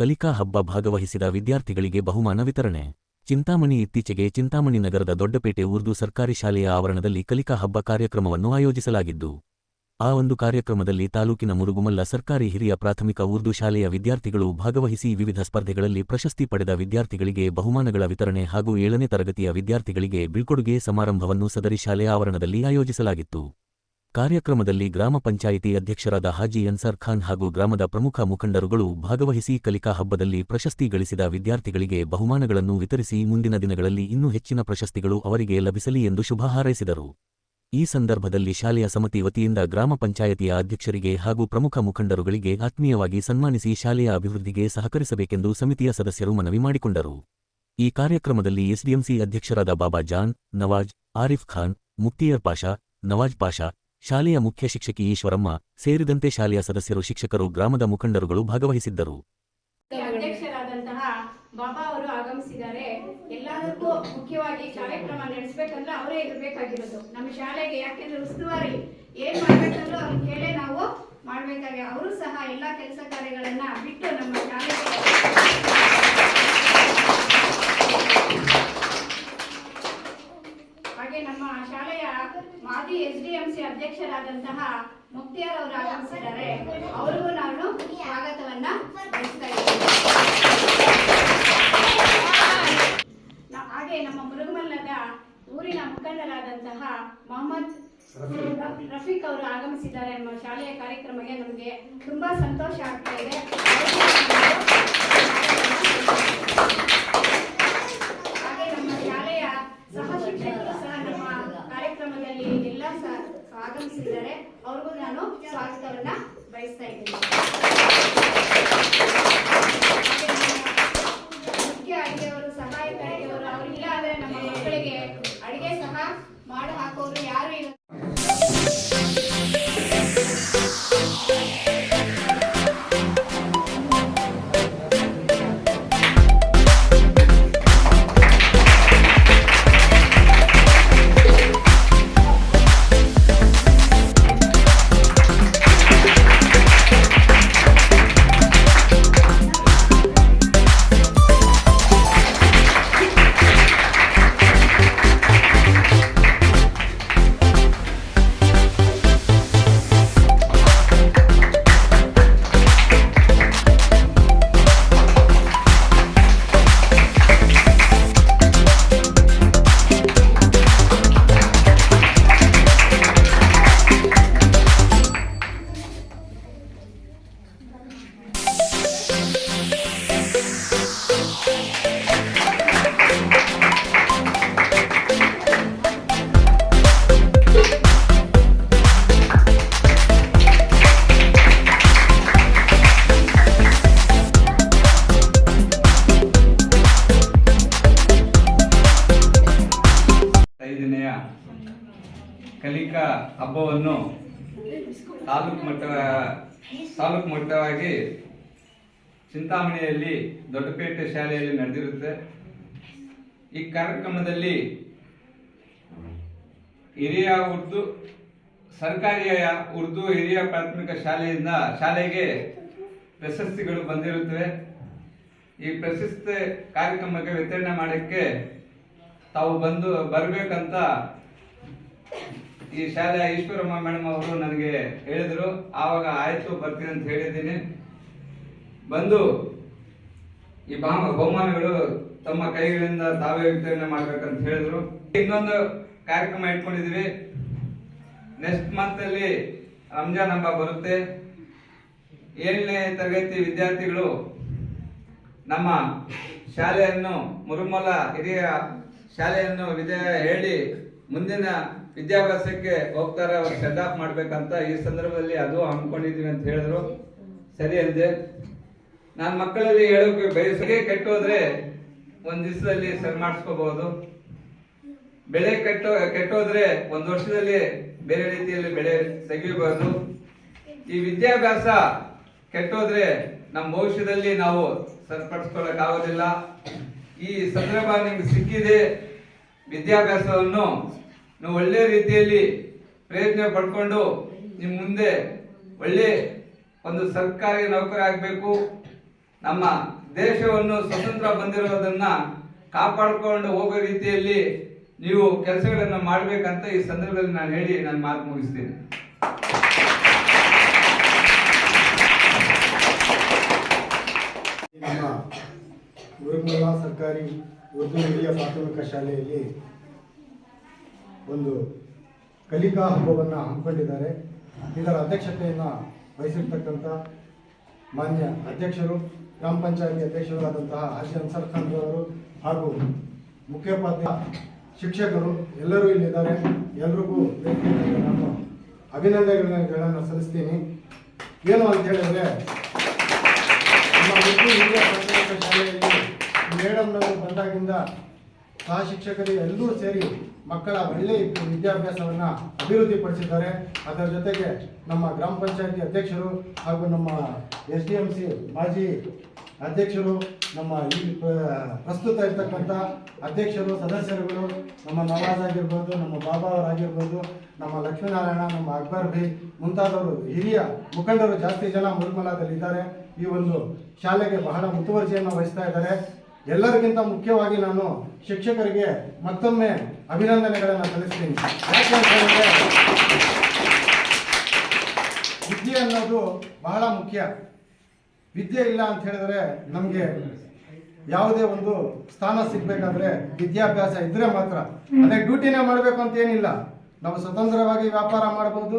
ಕಲಿಕಾ ಹಬ್ಬ ಭಾಗವಹಿಸಿದ ವಿದ್ಯಾರ್ಥಿಗಳಿಗೆ ಬಹುಮಾನ ವಿತರಣೆ. ಚಿಂತಾಮಣಿ ಇತ್ತೀಚೆಗೆ ಚಿಂತಾಮಣಿ ನಗರದ ದೊಡ್ಡಪೇಟೆ ಉರ್ದು ಸರ್ಕಾರಿ ಶಾಲೆಯ ಆವರಣದಲ್ಲಿ ಕಲಿಕಾ ಹಬ್ಬ ಕಾರ್ಯಕ್ರಮವನ್ನು ಆಯೋಜಿಸಲಾಗಿದ್ದು, ಆ ಒಂದು ಕಾರ್ಯಕ್ರಮದಲ್ಲಿ ತಾಲೂಕಿನ ಮುರುಗುಮಲ್ಲ ಸರ್ಕಾರಿ ಹಿರಿಯ ಪ್ರಾಥಮಿಕ ಉರ್ದು ಶಾಲೆಯ ವಿದ್ಯಾರ್ಥಿಗಳು ಭಾಗವಹಿಸಿ ವಿವಿಧ ಸ್ಪರ್ಧೆಗಳಲ್ಲಿ ಪ್ರಶಸ್ತಿ ಪಡೆದ ವಿದ್ಯಾರ್ಥಿಗಳಿಗೆ ಬಹುಮಾನಗಳ ವಿತರಣೆ ಹಾಗೂ ಏಳನೇ ತರಗತಿಯ ವಿದ್ಯಾರ್ಥಿಗಳಿಗೆ ಬೀಳ್ಕೊಡುಗೆ ಸಮಾರಂಭವನ್ನು ಸದರಿ ಶಾಲೆಯ ಆವರಣದಲ್ಲಿ ಆಯೋಜಿಸಲಾಗಿತ್ತು. ಕಾರ್ಯಕ್ರಮದಲ್ಲಿ ಗ್ರಾಮ ಪಂಚಾಯಿತಿ ಅಧ್ಯಕ್ಷರಾದ ಹಾಜಿ ಅನ್ಸರ್ ಖಾನ್ ಹಾಗೂ ಗ್ರಾಮದ ಪ್ರಮುಖ ಮುಖಂಡರುಗಳು ಭಾಗವಹಿಸಿ ಕಲಿಕಾ ಹಬ್ಬದಲ್ಲಿ ಪ್ರಶಸ್ತಿ ಗಳಿಸಿದ ವಿದ್ಯಾರ್ಥಿಗಳಿಗೆ ಬಹುಮಾನಗಳನ್ನು ವಿತರಿಸಿ ಮುಂದಿನ ದಿನಗಳಲ್ಲಿ ಇನ್ನೂ ಹೆಚ್ಚಿನ ಪ್ರಶಸ್ತಿಗಳು ಅವರಿಗೆ ಲಭಿಸಲಿ ಎಂದು ಶುಭ ಹಾರೈಸಿದರು. ಈ ಸಂದರ್ಭದಲ್ಲಿ ಶಾಲೆಯ ಸಮಿತಿ ವತಿಯಿಂದ ಗ್ರಾಮ ಪಂಚಾಯತಿಯ ಅಧ್ಯಕ್ಷರಿಗೆ ಹಾಗೂ ಪ್ರಮುಖ ಮುಖಂಡರುಗಳಿಗೆ ಆತ್ಮೀಯವಾಗಿ ಸನ್ಮಾನಿಸಿ ಶಾಲೆಯ ಅಭಿವೃದ್ಧಿಗೆ ಸಹಕರಿಸಬೇಕೆಂದು ಸಮಿತಿಯ ಸದಸ್ಯರು ಮನವಿ ಮಾಡಿಕೊಂಡರು. ಈ ಕಾರ್ಯಕ್ರಮದಲ್ಲಿ ಎಸ್ಡಿಎಂಸಿ ಅಧ್ಯಕ್ಷರಾದ ಬಾಬಾ ಜಾನ್, ನವಾಜ್, ಆರಿಫ್ ಖಾನ್, ಮುಕ್ತಿಯರ್ ಪಾಷಾ, ನವಾಜ್ ಪಾಷಾ ಶಾಲೆಯ ಮುಖ್ಯ ಶಿಕ್ಷಕಿ ಈಶ್ವರಮ್ಮ ಸೇರಿದಂತೆ ಶಾಲೆಯ ಸದಸ್ಯರು ಶಿಕ್ಷಕರು ಗ್ರಾಮದ ಮುಖಂಡರುಗಳು ಭಾಗವಹಿಸಿದ್ದರು. ಅಧ್ಯಕ್ಷರಾದಂತಹ ಬಾಬಾ ಅವರು ಆಗಮಿಸಿದ್ದಾರೆ. ಎಲ್ಲದಕ್ಕೂ ಮುಖ್ಯವಾಗಿ ಕಾರ್ಯಕ್ರಮ ನಡೆಸಬೇಕಂದ್ರೆ ಅವರೇ ಇರಬೇಕಾಗಿರೋದು. ನಮ್ಮ ಶಾಲೆಗೆ ಯಾಕೆಂದ್ರೆ ಉಸ್ತುವಾರಿ ಏನ್ ಮಾಡ್ಬೇಕಂದ್ರೆ ಅವ್ರನ್ನ ಕೇಳೇ ನಾವು ಮಾಡ್ಬೇಕಾಗಿ. ಅವರು ಸಹ ಎಲ್ಲಾ ಕೆಲಸ ಕಾರ್ಯಗಳನ್ನ ಬಿಟ್ಟು ನಮ್ಮ ಶಾಲೆಗೆ ಹಾಗೆ ನಮ್ಮ ಶಾಲೆಯ ಮಾಜಿ ಎಸ್ ಡಿ ಎಂ ಸಿ ಅಧ್ಯಕ್ಷರಾದಂತಹ ಮುಕ್ತಿಯಾರ್ ಅವರು ಆಗಮಿಸಿದ್ದಾರೆ. ಅವರಿಗೂ ನಾನು ಸ್ವಾಗತವನ್ನ ಬಯಸ್ತಾ ಇದ್ದೀನಿ. ಹಾಗೆ ನಮ್ಮ ಮುರುಗಮಲ್ಲದ ಊರಿನ ಮುಖಂಡರಾದಂತಹ ಮೊಹಮ್ಮದ್ ರಫೀಕ್ ಅವರು ಆಗಮಿಸಿದ್ದಾರೆ ನಮ್ಮ ಶಾಲೆಯ ಕಾರ್ಯಕ್ರಮಕ್ಕೆ. ನಮಗೆ ತುಂಬಾ ಸಂತೋಷ ಆಗ್ತಾ ಇದೆ ಹಾಗೆ ನಮ್ಮ ಶಾಲೆಯ ಸಹ ಶಿಕ್ಷಕರು ಸಹ ನಮ್ಮ ಕಾರ್ಯಕ್ರಮದಲ್ಲಿ ಎಲ್ಲ ಸಹ ಆಗಮಿಸಿದ್ದಾರೆ ಅವ್ರಿಗೂ ನಾನು ಸ್ವಾಗತವನ್ನ ಬಯಸ್ತಾ ಇದ್ದೀನಿ. ಮುಖ್ಯ ಅಡಿಗೆಯವರು, ಸಹಾಯಕ ಅಡಿಗೆಯವರು, ಅವ್ರು ಇಲ್ಲ ಅಂದ್ರೆ ನಮ್ಮ ಮಕ್ಕಳಿಗೆ ಅಡಿಗೆ ಸಹ ಮಾಡಿ ಹಾಕೋರು ಯಾರು ಇಲ್ಲ. ಹಬ್ಬವನ್ನು ತಾಲೂಕು ಮಟ್ಟ ತಾಲೂಕು ಮಟ್ಟವಾಗಿ ಚಿಂತಾಮಣಿಯಲ್ಲಿ ದೊಡ್ಡಪೇಟೆ ಶಾಲೆಯಲ್ಲಿ ನಡೆದಿರುತ್ತೆ. ಈ ಕಾರ್ಯಕ್ರಮದಲ್ಲಿ ಹಿರಿಯ ಉರ್ದು ಸರ್ಕಾರಿಯ ಉರ್ದು ಹಿರಿಯ ಪ್ರಾಥಮಿಕ ಶಾಲೆಯಿಂದ ಶಾಲೆಗೆ ಪ್ರಶಸ್ತಿಗಳು ಬಂದಿರುತ್ತವೆ. ಈ ಪ್ರಶಸ್ತಿ ಕಾರ್ಯಕ್ರಮಕ್ಕೆ ವಿತರಣೆ ಮಾಡೋಕ್ಕೆ ತಾವು ಬಂದು ಬರ್ಬೇಕಂತ ಈ ಶಾಲೆಯ ಈಶ್ವರಮ್ಮ ಮೇಡಮ್ ಅವರು ನನಗೆ ಹೇಳಿದರು, ಆವಾಗ ಆಯಿತು, ಬರ್ತೀನಿ ಅಂತ ಹೇಳಿದ್ದೀನಿ. ಬಂದು ಈ ಬಾಮ, ಬಹುಮಾನಗಳು ತಮ್ಮ ಕೈಗಳಿಂದ ತಾವೇ ವಿತರಣೆ ಮಾಡ್ಬೇಕಂತ ಹೇಳಿದ್ರು. ಇನ್ನೊಂದು ಕಾರ್ಯಕ್ರಮ ಇಟ್ಕೊಂಡಿದ್ವಿ ನೆಕ್ಸ್ಟ್ ಮಂತ್ ಅಲ್ಲಿ ರಂಜಾನ್ ಹಬ್ಬ ಬರುತ್ತೆ. ಏಳನೇ ತರಗತಿ ವಿದ್ಯಾರ್ಥಿಗಳು ನಮ್ಮ ಶಾಲೆಯನ್ನು ಮುರುಮಲ ಹಿರಿಯ ಶಾಲೆಯನ್ನು ವಿದ್ಯಾ ಹೇಳಿ ಮುಂದಿನ ವಿದ್ಯಾಭ್ಯಾಸಕ್ಕೆ ಹೋಗ್ತಾರೆ, ಅವ್ರು ಸೆಟ್ ಆಫ್ ಮಾಡ್ಬೇಕಂತ ಈ ಸಂದರ್ಭದಲ್ಲಿ ಅದು ಹಮ್ಮಿಕೊಂಡಿದೀವಿ ಅಂತ ಹೇಳಿದ್ರು. ಸರಿ ಅಂದೆ. ನಾನು ಮಕ್ಕಳಲ್ಲಿ ಹೇಳೋಕೆ ಬಯಸಿಗೆ ಕೆಟ್ಟೋದ್ರೆ ಒಂದ್ ದಿವಸದಲ್ಲಿ ಸರಿ ಮಾಡಿಸ್ಕೋಬಹುದು ಬೆಳೆ ಕೆಟ್ಟೋ, ಕೆಟ್ಟೋದ್ರೆ ಒಂದ್ ವರ್ಷದಲ್ಲಿ ಬೇರೆ ರೀತಿಯಲ್ಲಿ ಬೆಳೆ ತೆಗಿಬಹುದು ಈ ವಿದ್ಯಾಭ್ಯಾಸ ಕೆಟ್ಟೋದ್ರೆ ನಮ್ಮ ಭವಿಷ್ಯದಲ್ಲಿ ನಾವು ಸರಿಪಡಿಸ್ಕೊಳ್ಳೋಕ್ಕಾಗೋದಿಲ್ಲ ಈ ಸಂದರ್ಭ ನಿಮ್ಗೆ ಸಿಕ್ಕಿದೆ. ವಿದ್ಯಾಭ್ಯಾಸವನ್ನು ನೀವು ಒಳ್ಳೆ ರೀತಿಯಲ್ಲಿ ಪ್ರಯತ್ನ ಪಡ್ಕೊಂಡು ನಿಮ್ಮ ಮುಂದೆ ಒಳ್ಳೆ ಒಂದು ಸರ್ಕಾರಿ ನೌಕರಿ ಆಗಬೇಕು. ನಮ್ಮ ದೇಶವನ್ನು ಸ್ವತಂತ್ರ ಬಂದಿರೋದನ್ನ ಕಾಪಾಡಿಕೊಂಡು ಹೋಗೋ ರೀತಿಯಲ್ಲಿ ನೀವು ಕೆಲಸಗಳನ್ನು ಮಾಡಬೇಕಂತ ಈ ಸಂದರ್ಭದಲ್ಲಿ ನಾನು ಹೇಳಿ ನನ್ನ ಮಾತು ಮುಗಿಸ್ತೀನಿ. ಗುರುಮೂಲ ಸರ್ಕಾರಿ ಉರ್ದು ಹಿರಿಯ ಪ್ರಾಥಮಿಕ ಶಾಲೆಯಲ್ಲಿ ಒಂದು ಕಲಿಕಾ ಹಬ್ಬವನ್ನು ಹಮ್ಮಿಕೊಂಡಿದ್ದಾರೆ. ಇದರ ಅಧ್ಯಕ್ಷತೆಯನ್ನು ವಹಿಸಿರ್ತಕ್ಕಂಥ ಮಾನ್ಯ ಅಧ್ಯಕ್ಷರು, ಗ್ರಾಮ ಪಂಚಾಯತಿ ಅಧ್ಯಕ್ಷರಾದಂತಹ ಹಾಜಿ ಅನ್ಸರ್ ಖಾನ್ ಅವರು ಹಾಗೂ ಮುಖ್ಯೋಪಾಧ್ಯಾಯ ಶಿಕ್ಷಕರು ಎಲ್ಲರೂ ಇಲ್ಲಿದ್ದಾರೆ. ಎಲ್ರಿಗೂ ನಾನು ಅಭಿನಂದನೆಗಳನ್ನು ಸಲ್ಲಿಸ್ತೀನಿ. ಏನು ಅಂತ ಹೇಳಿದ್ರೆ, ನಮ್ಮ ಶಾಲೆಯಲ್ಲಿ ಮೇಡಮ್ನವರು ಬಂದಾಗಿಂದ ಸಹ ಶಿಕ್ಷಕರು ಎಲ್ಲರೂ ಸೇರಿ ಮಕ್ಕಳ ಒಳ್ಳೆಯ ವಿದ್ಯಾಭ್ಯಾಸವನ್ನು ಅಭಿವೃದ್ಧಿಪಡಿಸಿದ್ದಾರೆ. ಅದರ ಜೊತೆಗೆ ನಮ್ಮ ಗ್ರಾಮ ಪಂಚಾಯತಿ ಅಧ್ಯಕ್ಷರು ಹಾಗೂ ನಮ್ಮ ಎಸ್ ಡಿ ಎಂ ಸಿ ಮಾಜಿ ಅಧ್ಯಕ್ಷರು, ನಮ್ಮ ಈ ಪ್ರಸ್ತುತ ಇರ್ತಕ್ಕಂಥ ಅಧ್ಯಕ್ಷರು, ಸದಸ್ಯರುಗಳು, ನಮ್ಮ ನವಾಜ್ ಆಗಿರ್ಬೋದು, ನಮ್ಮ ಬಾಬಾ ಅವರಾಗಿರ್ಬೋದು ನಮ್ಮ ಲಕ್ಷ್ಮೀನಾರಾಯಣ, ನಮ್ಮ ಅಕ್ಬರ್ ಭಿ ಮುಂತಾದವರು ಹಿರಿಯ ಮುಖಂಡರು ಜಾಸ್ತಿ ಜನ ಮುರುಮಲಾದಲ್ಲಿದ್ದಾರೆ ಈ ಒಂದು ಶಾಲೆಗೆ ಬಹಳ ಮುತುವರ್ಜಿಯನ್ನು ವಹಿಸ್ತಾ ಇದ್ದಾರೆ. ಎಲ್ಲರಿಗಿಂತ ಮುಖ್ಯವಾಗಿ ನಾನು ಶಿಕ್ಷಕರಿಗೆ ಮತ್ತೊಮ್ಮೆ ಅಭಿನಂದನೆಗಳನ್ನು ಸಲ್ಲಿಸ್ತೀನಿ. ಯಾಕೆ ವಿದ್ಯೆ ಅನ್ನೋದು ಬಹಳ ಮುಖ್ಯ. ವಿದ್ಯೆ ಇಲ್ಲ ಅಂತ ಹೇಳಿದ್ರೆ ನಮಗೆ ಯಾವುದೇ ಒಂದು ಸ್ಥಾನ ಸಿಗಬೇಕಾದ್ರೆ ವಿದ್ಯಾಭ್ಯಾಸ ಇದ್ರೆ ಮಾತ್ರ. ಅದೇ ಡ್ಯೂಟಿನೇ ಮಾಡಬೇಕು ಅಂತ ಏನಿಲ್ಲ. ನಾವು ಸ್ವತಂತ್ರವಾಗಿ ವ್ಯಾಪಾರ ಮಾಡ್ಬೋದು,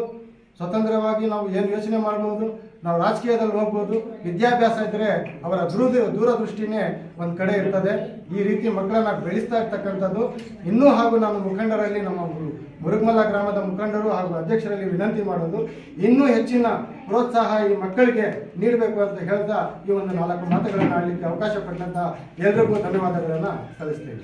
ಸ್ವತಂತ್ರವಾಗಿ ನಾವು ಏನು ಯೋಚನೆ ಮಾಡ್ಬೋದು ನಾವು ರಾಜಕೀಯದಲ್ಲಿ ಹೋಗ್ಬೋದು, ವಿದ್ಯಾಭ್ಯಾಸ ಇದ್ದರೆ ಅವರ ದೂರದ, ದೂರದೃಷ್ಟಿನೇ ಒಂದು ಕಡೆ ಇರ್ತದೆ. ಈ ರೀತಿ ಮಕ್ಕಳನ್ನ ಬೆಳೆಸ್ತಾ ಇರ್ತಕ್ಕಂಥದ್ದು. ಇನ್ನೂ ಹಾಗೂ ನಾನು ಮುಖಂಡರಲ್ಲಿ ನಮ್ಮ ಮುರುಗಮಲ್ಲ ಗ್ರಾಮದ ಮುಖಂಡರು ಹಾಗೂ ಅಧ್ಯಕ್ಷರಲ್ಲಿ ವಿನಂತಿ ಮಾಡೋದು, ಇನ್ನೂ ಹೆಚ್ಚಿನ ಪ್ರೋತ್ಸಾಹ ಈ ಮಕ್ಕಳಿಗೆ ನೀಡಬೇಕು ಅಂತ ಹೇಳ್ತಾ ಈ ಒಂದು ನಾಲ್ಕು ಮಾತುಗಳನ್ನು ಆಡಲಿಕ್ಕೆ ಅವಕಾಶ ಪಟ್ಟಂತ ಎಲ್ರಿಗೂ ಧನ್ಯವಾದಗಳನ್ನು ಸಲ್ಲಿಸ್ತೇನೆ.